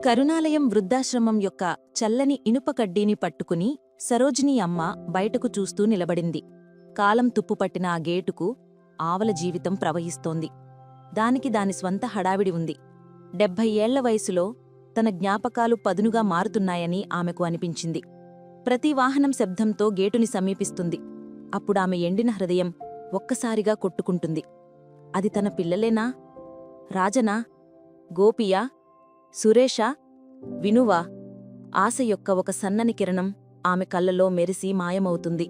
కరుణాలయం వృద్ధాశ్రమం యొక్క చల్లని ఇనుప కడ్డీని పట్టుకుని సరోజిని అమ్మ బయటకు చూస్తూ నిలబడింది. కాలం తుప్పుపట్టిన ఆ గేటుకు ఆవల జీవితం ప్రవహిస్తోంది. దానికి దాని స్వంత హడావిడి ఉంది. డెబ్భై ఏళ్ళ వయసులో తన జ్ఞాపకాలు పదునుగా మారుతున్నాయని ఆమెకు అనిపించింది. ప్రతి వాహనం శబ్దంతో గేటుని సమీపిస్తుంది. అప్పుడామె ఎండిన హృదయం ఒక్కసారిగా కొట్టుకుంటుంది. అది తన పిల్లలేనా? రాజనా? గోపియా? సురేషా వినువా ఆశ యొక్క ఒక సన్నని కిరణం ఆమె కళ్ళలో మెరిసి మాయమవుతుంది.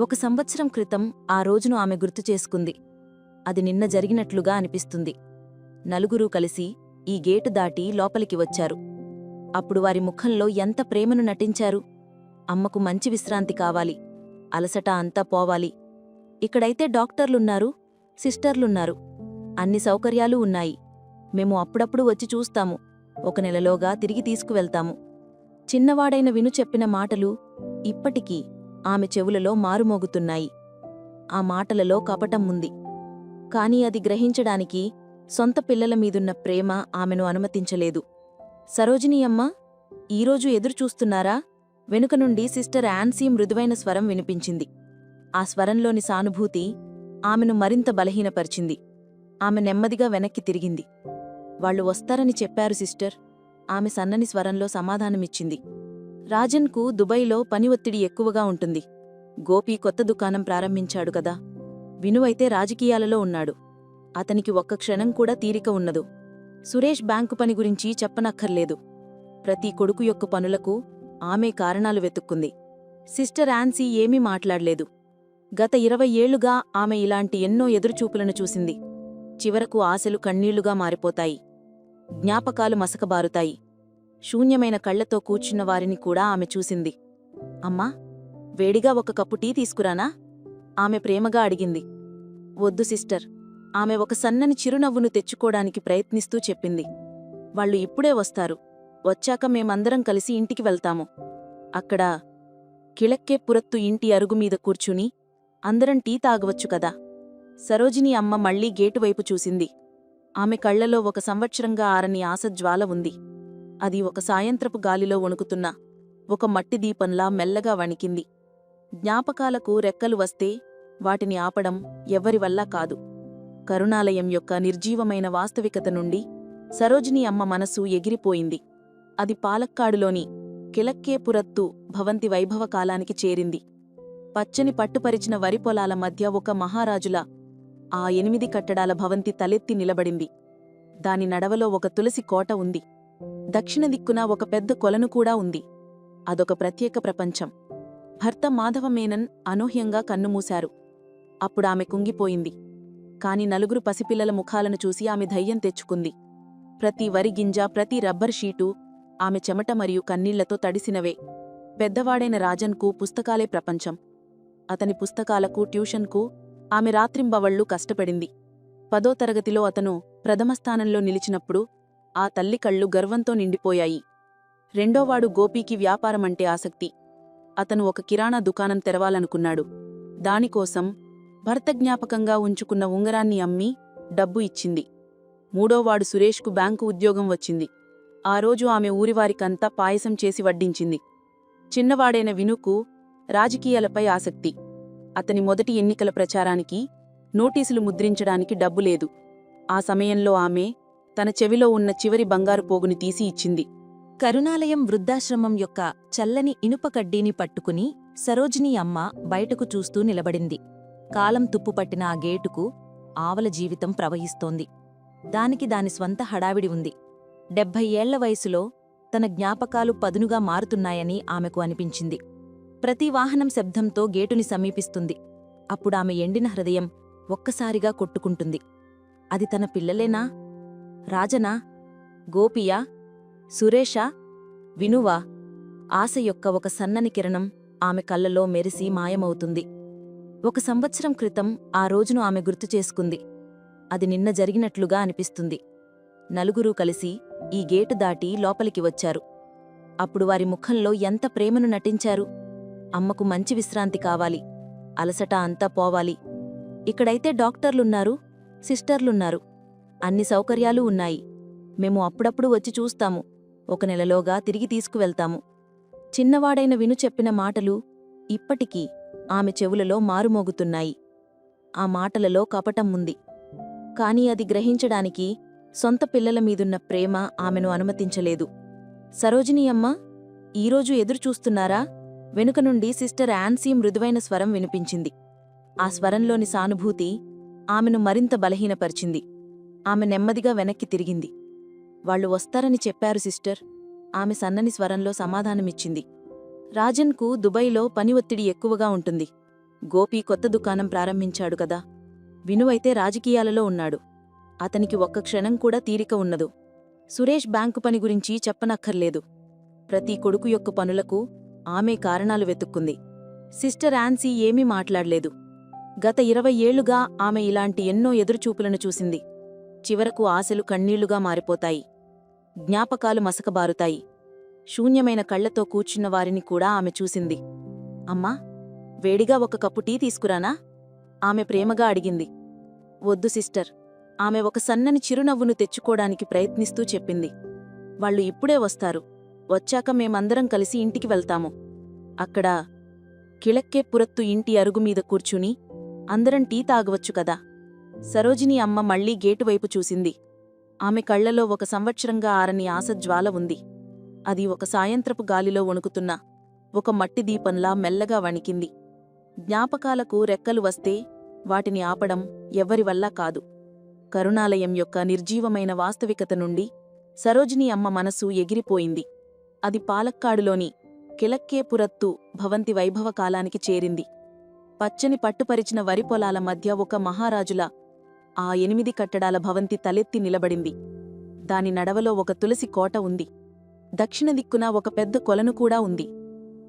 ఒక సంవత్సరం క్రితం ఆ రోజును ఆమె గుర్తు చేసుకుంది. అది నిన్న జరిగినట్లుగా అనిపిస్తుంది. నలుగురూ కలిసి ఈ గేటు దాటి లోపలికి వచ్చారు. అప్పుడు వారి ముఖంలో ఎంత ప్రేమను నటించారు? అమ్మకు మంచి విశ్రాంతి కావాలి. అలసట అంతా పోవాలి. ఇక్కడైతే డాక్టర్లున్నారు సిస్టర్లున్నారు. అన్ని సౌకర్యాలు ఉన్నాయి. మేము అప్పుడప్పుడు వచ్చి చూస్తాము. ఒక నెలలోగా తిరిగి తీసుకువెళ్తాము. చిన్నవాడైన విను చెప్పిన మాటలు ఇప్పటికీ ఆమె చెవులలో మారుమోగుతున్నాయి. ఆ మాటలలో కపటం ఉంది. కాని అది గ్రహించడానికి సొంత పిల్లల మీదున్న ప్రేమ ఆమెను అనుమతించలేదు. సరోజిని అమ్మ ఈరోజు ఎదురుచూస్తున్నారా వెనుక నుండి సిస్టర్ యాన్సీ మృదువైన స్వరం వినిపించింది. ఆ స్వరంలోని సానుభూతి ఆమెను మరింత బలహీనపరిచింది. ఆమె నెమ్మదిగా వెనక్కి తిరిగింది. వాళ్ళు వస్తారని చెప్పారు సిస్టర్. ఆమె సన్నని స్వరంలో సమాధానమిచ్చింది. రాజన్కు దుబైలో పని ఒత్తిడి ఎక్కువగా ఉంటుంది. గోపి కొత్త దుకాణం ప్రారంభించాడు కదా. వినువైతే రాజకీయాలలో ఉన్నాడు. అతనికి ఒక్క క్షణం కూడా తీరిక ఉన్నదు. సురేష్ బ్యాంకు పని గురించి చెప్పనక్కర్లేదు. ప్రతి కొడుకు యొక్క పనులకు ఆమె కారణాలు వెతుక్కుంది. సిస్టర్ ఆన్సీ ఏమీ మాట్లాడలేదు. గత ఇరవై ఏళ్ళుగా ఆమె ఇలాంటి ఎన్నో ఎదురుచూపులను చూసింది. చివరకు ఆశలు కన్నీళ్ళుగా మారిపోతాయి. జ్ఞాపకాలు మసకబారుతాయి. శూన్యమైన కళ్ళతో కూర్చున్న వారిని కూడా ఆమె చూసింది. అమ్మా వేడిగా ఒక కప్పు టీ తీసుకురానా? ఆమె ప్రేమగా అడిగింది. వద్దు సిస్టర్ ఆమె ఒక సన్నని చిరునవ్వును తెచ్చుకోడానికి ప్రయత్నిస్తూ చెప్పింది. వాళ్ళు ఇప్పుడే వస్తారు. వచ్చాక మేమందరం కలిసి ఇంటికి వెళ్తాము. అక్కడ కిళక్కే పురత్తు ఇంటి అరుగుమీద కూర్చుని అందరం టీ తాగవచ్చు కదా? సరోజిని అమ్మ మళ్ళీ గేటువైపు చూసింది. ఆమె కళ్ళలో ఒక సంవత్సరంగా ఆరని ఆశజ్వాల ఉంది. అది ఒక సాయంత్రపు గాలిలో వణుకుతున్న ఒక మట్టి దీపంలా మెల్లగా వణికింది. జ్ఞాపకాలకు రెక్కలు వస్తే వాటిని ఆపడం ఎవ్వరివల్లా కాదు. కరుణాలయం యొక్క నిర్జీవమైన వాస్తవికత నుండి సరోజిని అమ్మ మనసు ఎగిరిపోయింది. అది పాలక్కాడులోని కిలక్కేపురత్తు భవంతి వైభవ కాలానికి చేరింది. పచ్చని పట్టుపరిచిన వరి పొలాల మధ్య ఒక మహారాజుల ఆ ఎనిమిది కట్టడాల భవంతి తలెత్తి నిలబడింది. దాని నడవలో ఒక తులసి కోట ఉంది. దక్షిణ దిక్కున ఒక పెద్ద కొలను కూడా ఉంది. అదొక ప్రత్యేక ప్రపంచం. భర్త మాధవమేనన్ అనూహ్యంగా కన్నుమూశారు. అప్పుడామె కుంగిపోయింది. కాని నలుగురు పసిపిల్లల ముఖాలను చూసి ఆమె ధైర్యం తెచ్చుకుంది. ప్రతి వరి గింజ ప్రతి రబ్బర్ షీటు ఆమె చెమట మరియు కన్నీళ్ళతో తడిసినవే. పెద్దవాడైన రాజన్కు పుస్తకాలే ప్రపంచం. అతని పుస్తకాలకు ట్యూషన్కు ఆమె రాత్రింబవళ్ళు కష్టపడింది. పదో తరగతిలో అతను ప్రథమస్థానంలో నిలిచినప్పుడు ఆ తల్లి కళ్ళు గర్వంతో నిండిపోయాయి. రెండోవాడు గోపీకి వ్యాపారమంటే ఆసక్తి. అతను ఒక కిరాణా దుకాణం తెరవాలనుకున్నాడు. దానికోసం భర్త జ్ఞాపకంగా ఉంచుకున్న ఉంగరాన్ని అమ్మి డబ్బు ఇచ్చింది. మూడోవాడు సురేష్కు బ్యాంకు ఉద్యోగం వచ్చింది. ఆ రోజు ఆమె ఊరివారికంతా పాయసం చేసి వడ్డించింది. చిన్నవాడైన వినుకు రాజకీయాలపై ఆసక్తి. అతని మొదటి ఎన్నికల ప్రచారానికి నోటీసులు ముద్రించడానికి డబ్బు లేదు. ఆ సమయంలో ఆమె తన చెవిలో ఉన్న చివరి బంగారు పోగుని తీసి ఇచ్చింది. కరుణాలయం వృద్ధాశ్రమం యొక్క చల్లని ఇనుప కడ్డీని పట్టుకుని సరోజిని అమ్మ బయటకు చూస్తూ నిలబడింది. కాలం తుప్పుపట్టిన ఆ గేటుకు ఆవల జీవితం ప్రవహిస్తోంది. దానికి దాని స్వంత హడావిడి ఉంది. డెబ్భై ఏళ్ళ వయసులో తన జ్ఞాపకాలు పదునుగా మారుతున్నాయని ఆమెకు అనిపించింది. ప్రతి వాహనం శబ్దంతో గేటుని సమీపిస్తుంది. అప్పుడామె ఎండిన హృదయం ఒక్కసారిగా కొట్టుకుంటుంది. అది తన పిల్లలేనా? రాజనా? గోపియా? సురేషా? వినువా? ఆశ యొక్క ఒక సన్నని కిరణం ఆమె కళ్ళలో మెరిసి మాయమవుతుంది. ఒక సంవత్సరం క్రితం ఆ రోజును ఆమె గుర్తు చేసుకుంది. అది నిన్న జరిగినట్లుగా అనిపిస్తుంది. నలుగురూ కలిసి ఈ గేటు దాటి లోపలికి వచ్చారు. అప్పుడు వారి ముఖంలో ఎంత ప్రేమను నటించారు? అమ్మకు మంచి విశ్రాంతి కావాలి. అలసట అంతా పోవాలి. ఇక్కడైతే డాక్టర్లున్నారు సిస్టర్లున్నారు. అన్ని సౌకర్యాలు ఉన్నాయి. మేము అప్పుడప్పుడు వచ్చి చూస్తాము. ఒక నెలలోగా తిరిగి తీసుకువెళ్తాము. చిన్నవాడైన విను చెప్పిన మాటలు ఇప్పటికీ ఆమె చెవులలో మారుమోగుతున్నాయి. ఆ మాటలలో కపటం ఉంది. కాని అది గ్రహించడానికి సొంత పిల్లల మీదున్న ప్రేమ ఆమెను అనుమతించలేదు. సరోజిని అమ్మ ఈరోజు ఎదురుచూస్తున్నారా? వెనుక నుండి సిస్టర్ యాన్సీ మృదువైన స్వరం వినిపించింది. ఆ స్వరంలోని సానుభూతి ఆమెను మరింత బలహీనపరిచింది. ఆమె నెమ్మదిగా వెనక్కి తిరిగింది. వాళ్ళు వస్తారని చెప్పారు సిస్టర్. ఆమె సన్నని స్వరంలో సమాధానమిచ్చింది. రాజన్కు దుబాయ్లో పని ఒత్తిడి ఎక్కువగా ఉంటుంది. గోపి కొత్త దుకాణం ప్రారంభించాడు కదా. వినువైతే రాజకీయాలలో ఉన్నాడు. అతనికి ఒక్క క్షణం కూడా తీరిక ఉన్నదు. సురేష్ బ్యాంకు పని గురించి చెప్పనక్కర్లేదు. ప్రతి కొడుకు యొక్క పనులకు ఆమె కారణాలు వెతుక్కుంది. సిస్టర్ యాన్సీ ఏమీ మాట్లాడలేదు. గత ఇరవై ఏళ్ళుగా ఆమె ఇలాంటి ఎన్నో ఎదురుచూపులను చూసింది. చివరకు ఆశలు కన్నీళ్ళుగా మారిపోతాయి. జ్ఞాపకాలు మసకబారుతాయి. శూన్యమైన కళ్ళతో కూర్చున్న వారిని కూడా ఆమె చూసింది. అమ్మా వేడిగా ఒక కప్పు టీ తీసుకురానా? ఆమె ప్రేమగా అడిగింది. వద్దు సిస్టర్. ఆమె ఒక సన్నని చిరునవ్వును తెచ్చుకోడానికి ప్రయత్నిస్తూ చెప్పింది. వాళ్ళు ఇప్పుడే వస్తారు. వచ్చాక మేమందరం కలిసి ఇంటికి వెళ్తాము. అక్కడ కిళక్కే పురత్తు ఇంటి అరుగుమీద కూర్చుని అందరం టీ తాగవచ్చు కదా. సరోజిని అమ్మ మళ్ళీ గేటువైపు చూసింది. ఆమె కళ్ళలో ఒక సంవత్సరంగా ఆరని ఆశజ్వాల ఉంది. అది ఒక సాయంత్రపు గాలిలో వణుకుతున్న ఒక మట్టి దీపంలా మెల్లగా వణికింది. జ్ఞాపకాలకు రెక్కలు వస్తే వాటిని ఆపడం ఎవ్వరివల్లా కాదు. కరుణాలయం యొక్క నిర్జీవమైన వాస్తవికత నుండి సరోజిని అమ్మ మనసు ఎగిరిపోయింది. అది పాలక్కాడులోని కిలక్కేపురత్తు భవంతి వైభవ కాలానికి చేరింది. పచ్చని పట్టుపరిచిన వరి పొలాల మధ్య ఒక మహారాజుల ఆ ఎనిమిది కట్టడాల భవంతి తలెత్తి నిలబడింది. దాని నడవలో ఒక తులసి కోట ఉంది. దక్షిణ దిక్కున ఒక పెద్ద కొలను కూడా ఉంది.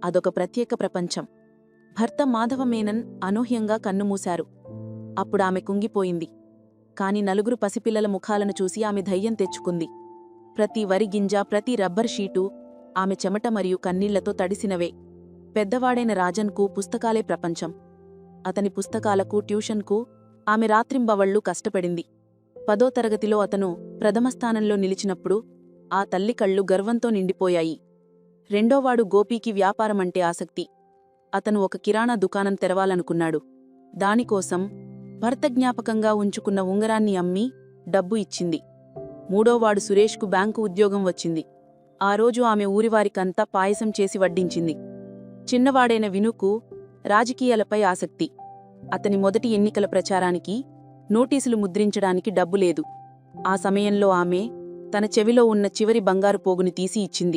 అదొక ప్రత్యేక ప్రపంచం. భర్త మాధవమేనన్ అనూహ్యంగా కన్నుమూశారు. అప్పుడామె కుంగిపోయింది. కాని నలుగురు పసిపిల్లల ముఖాలను చూసి ఆమె ధైర్యం తెచ్చుకుంది. ప్రతి వరి గింజ ప్రతి రబ్బర్ షీటు ఆమె చెమట మరియు కన్నీళ్ళతో తడిసినవే. పెద్దవాడైన రాజన్కు పుస్తకాలే ప్రపంచం. అతని పుస్తకాలకు ట్యూషన్కు ఆమె రాత్రింబవళ్ళు కష్టపడింది. పదో తరగతిలో అతను ప్రథమస్థానంలో నిలిచినప్పుడు ఆ తల్లి కళ్ళు గర్వంతో నిండిపోయాయి. రెండోవాడు గోపీకి వ్యాపారమంటే ఆసక్తి. అతను ఒక కిరాణా దుకాణం తెరవాలనుకున్నాడు. దానికోసం భర్త జ్ఞాపకంగా ఉంచుకున్న ఉంగరాన్ని అమ్మి డబ్బు ఇచ్చింది. మూడోవాడు సురేష్కు బ్యాంకు ఉద్యోగం వచ్చింది. ఆ రోజు ఆమె ఊరివారికంతా పాయసం చేసి వడ్డించింది. చిన్నవాడైన వినుకు రాజకీయాలపై ఆసక్తి. అతని మొదటి ఎన్నికల ప్రచారానికి నోటీసులు ముద్రించడానికి డబ్బు లేదు. ఆ సమయంలో ఆమె తన చెవిలో ఉన్న చివరి బంగారు పోగుని తీసి ఇచ్చింది.